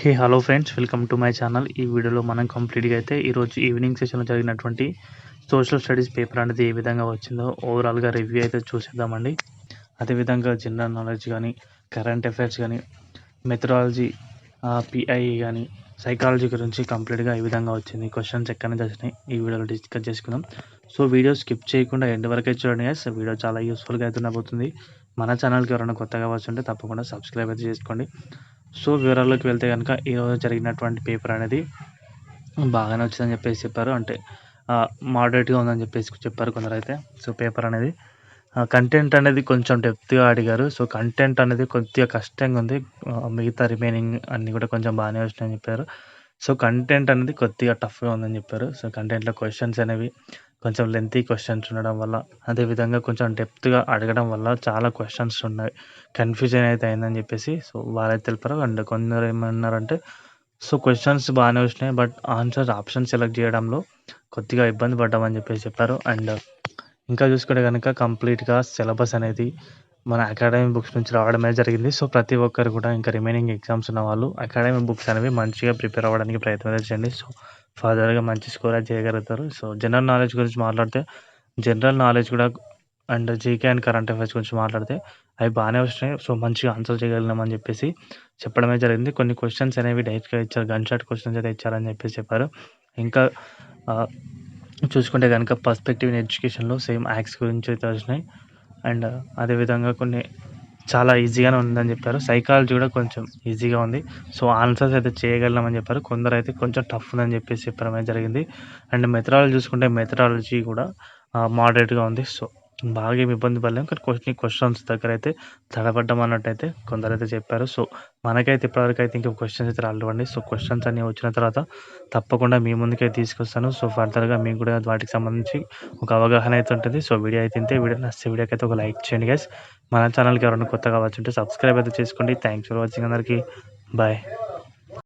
Hey hello friends welcome to my channel ఈ వీడియోలో మనం కంప్లీట్గా అయితే ఈరోజు ఈవినింగ్ సెషన్లో జరిగినటువంటి సోషల్ స్టడీస్ పేపర్ అనేది ఏ విధంగా వచ్చిందో ఓవరాల్గా రివ్యూ అయితే చూసేద్దామండి. అదేవిధంగా జనరల్ నాలెడ్జ్ కానీ కరెంట్ అఫైర్స్ కానీ మెథడాలజీ పిఐ కానీ సైకాలజీ గురించి కంప్లీట్గా ఈ విధంగా వచ్చింది క్వశ్చన్స్ ఎక్కడ నుంచి వచ్చినాయి ఈ వీడియోలో డిస్కస్ చేసుకుందాం. సో వీడియో స్కిప్ చేయకుండా ఎండ్ వరకే చూడండి గైస్ వీడియో చాలా యూస్ఫుల్గా అయితే ఉండబోతుంది. మన ఛానల్కి ఎవరైనా కొత్తగా వచ్చుంటే తప్పకుండా సబ్స్క్రైబ్ అయితే చేసుకోండి. సో వివరాల్లోకి వెళ్తే కనుక ఈరోజు జరిగినటువంటి పేపర్ అనేది బాగానే వచ్చిందని చెప్పేసి చెప్పారు. అంటే మోడరేట్గా ఉందని చెప్పేసి చెప్పారు కొందరు అయితే సో పేపర్ అనేది కంటెంట్ అనేది కొంచెం డెప్త్గా అడిగారు. సో కంటెంట్ అనేది కొద్దిగా కష్టంగా ఉంది. మిగతా రిమైనింగ్ అన్నీ కూడా కొంచెం బాగానే వచ్చినాయని చెప్పారు. సో కంటెంట్ అనేది కొద్దిగా టఫ్గా ఉందని చెప్పారు. సో కంటెంట్లో క్వశ్చన్స్ అనేవి కొంచెం లెంతీ క్వశ్చన్స్ ఉండడం వల్ల అదేవిధంగా కొంచెం డెప్త్గా అడగడం వల్ల చాలా క్వశ్చన్స్ ఉన్నాయి. కన్ఫ్యూజన్ అయితే అయిందని చెప్పేసి సో వాళ్ళైతే తెలిపారు. అండ్ కొందరు ఏమన్నారంటే సో క్వశ్చన్స్ బాగానే వచ్చినాయి బట్ ఆన్సర్ ఆప్షన్ సెలెక్ట్ చేయడంలో కొద్దిగా ఇబ్బంది పడ్డామని చెప్పేసి చెప్పారు. అండ్ ఇంకా చూసుకుంటే కనుక కంప్లీట్గా సిలబస్ అనేది మన అకాడమీ బుక్స్ నుంచి రావడమే జరిగింది. సో ప్రతి ఒక్కరు కూడా ఇంకా రిమైనింగ్ ఎగ్జామ్స్ ఉన్న వాళ్ళు అకాడమీ బుక్స్ అనేవి మంచిగా ప్రిపేర్ అవ్వడానికి ప్రయత్నం చేయండి. సో ఫర్దర్గా మంచి స్కోర్ చేయగలుగుతారు. సో జనరల్ నాలెడ్జ్ గురించి మాట్లాడితే జనరల్ నాలెడ్జ్ కూడా and GK and current affairs గురించి మాట్లాడితే అవి బాగానే వచ్చినాయి సో మంచిగా ఆన్సర్ చేయగలిగినామని చెప్పేసి చెప్పడమే జరిగింది. కొన్ని క్వశ్చన్స్ అనేవి డైరెక్ట్గా ఇచ్చారు. గన్ షాట్ క్వశ్చన్స్ అయితే ఇచ్చారని చెప్పేసి చెప్పారు. ఇంకా చూసుకుంటే కనుక పర్స్పెక్టివ్ ఇన్ ఎడ్యుకేషన్లో సేమ్ యాక్స్ గురించి అయితే వచ్చినాయి అండ్ అదేవిధంగా కొన్ని చాలా ఈజీగానే ఉందని చెప్పారు. సైకాలజీ కూడా కొంచెం ఈజీగా ఉంది. సో ఆన్సర్స్ అయితే చేయగలమని చెప్పారు. కొందరు అయితే కొంచెం టఫ్ ఉందని చెప్పేసి చెప్పడం జరిగింది. అండ్ మెథడాలజీ చూసుకుంటే మెథడాలజీ కూడా మోడరేట్గా ఉంది. సో బాగా ఏమి ఇబ్బంది పడలేము కానీ క్వశ్చన్ క్వశ్చన్స్ దగ్గర అయితే తడబడ్డం అన్నట్టు అయితే చెప్పారు. సో మనకైతే ఇప్పటివరకు అయితే ఇంకా క్వశ్చన్స్ అయితే రాలేవండి సో క్వశ్చన్స్ అన్నీ వచ్చిన తర్వాత తప్పకుండా మీ ముందుకే తీసుకొస్తాను. సో ఫర్దర్గా మీకు కూడా వాటికి సంబంధించి ఒక అవగాహన అయితే ఉంటుంది. సో వీడియో అయితే ఇంతే. వీడియో నచ్చే వీడియోకి అయితే ఒక లైక్ చేయండి గైస్ మన ఛానల్కి ఎవరైనా కొత్తగా వచ్చుంటే సబ్స్క్రైబ్ అయితే చేసుకోండి. థ్యాంక్స్ ఫర్ వాచింగ్ అందరికీ. బాయ్